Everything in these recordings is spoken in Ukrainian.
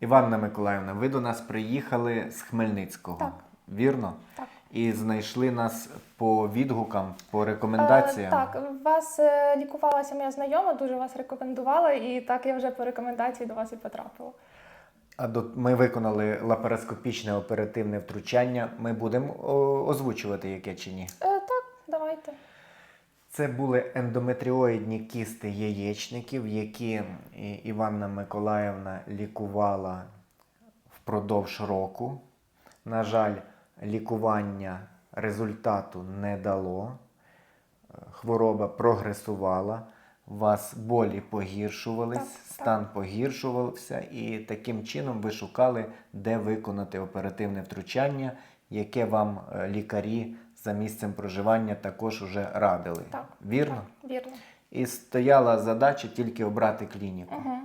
Іванна Миколаївна, ви до нас приїхали з Хмельницького. Так. Вірно? Так. І знайшли нас по відгукам, по рекомендаціям. Е, так, вас е, лікувалася моя знайома, дуже вас рекомендувала, і так я вже по рекомендації до вас і потрапила. А до ми виконали лапароскопічне оперативне втручання. Ми будемо о, озвучувати яке чи ні. Е, так, давайте. Це були ендометріоїдні кісти яєчників, які Іванна Миколаївна лікувала впродовж року. На жаль, лікування результату не дало. Е, Хвороба прогресувала, у вас болі погіршувались, Так, так. стан погіршувався, і таким чином ви шукали, де виконати оперативне втручання, яке вам е, лікарі за місцем проживання також уже радили. Так. Вірно? Так, вірно. І стояла задача тільки обрати клініку. Угу.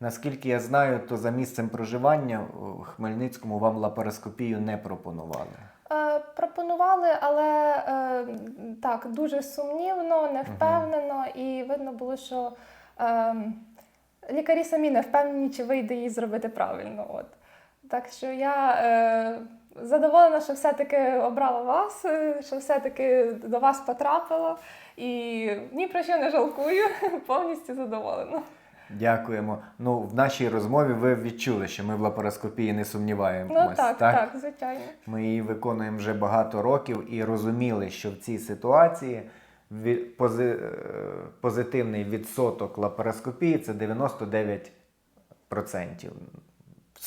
Наскільки я знаю, то за місцем проживання у Хмельницькому вам лапароскопію не пропонували. Е, пропонували, але е, так, дуже сумнівно, невпевнено, і видно було, що е, лікарі самі не впевнені, чи вийде її зробити правильно. От. Так що я е, задоволена, що все-таки обрала вас, е, що все-таки до вас потрапила. І ні про що не жалкую, повністю задоволена. Дякуємо. Ну, в нашій розмові ви відчули, що ми в лапароскопії не сумніваємось. Ну так, так, звичайно. Ми її виконуємо вже багато років і розуміли, що в цій ситуації пози- е, позитивний відсоток лапароскопії це 99%.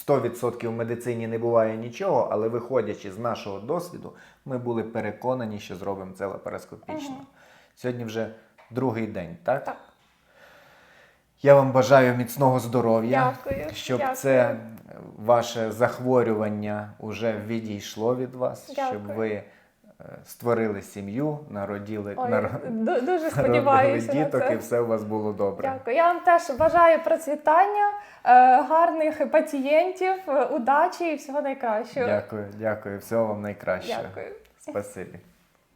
100% в медицині не буває нічого, але виходячи з нашого досвіду, ми були переконані, що зробимо це лапароскопічно. Угу. Сьогодні вже другий день, так? Так. Я вам бажаю міцного здоров'я, Дякую, щоб дякую. це ваше захворювання вже відійшло від вас, щоб ви створили сім'ю, народили, Ой, нар- ду- дуже народили сподіваюся. на діток це. і все у вас було добре. Дякую. Я вам теж бажаю процвітання, е, гарних пацієнтів, е, удачі і всього найкращого. Дякую, дякую. Всього вам найкращого. Дякую. Спасибі.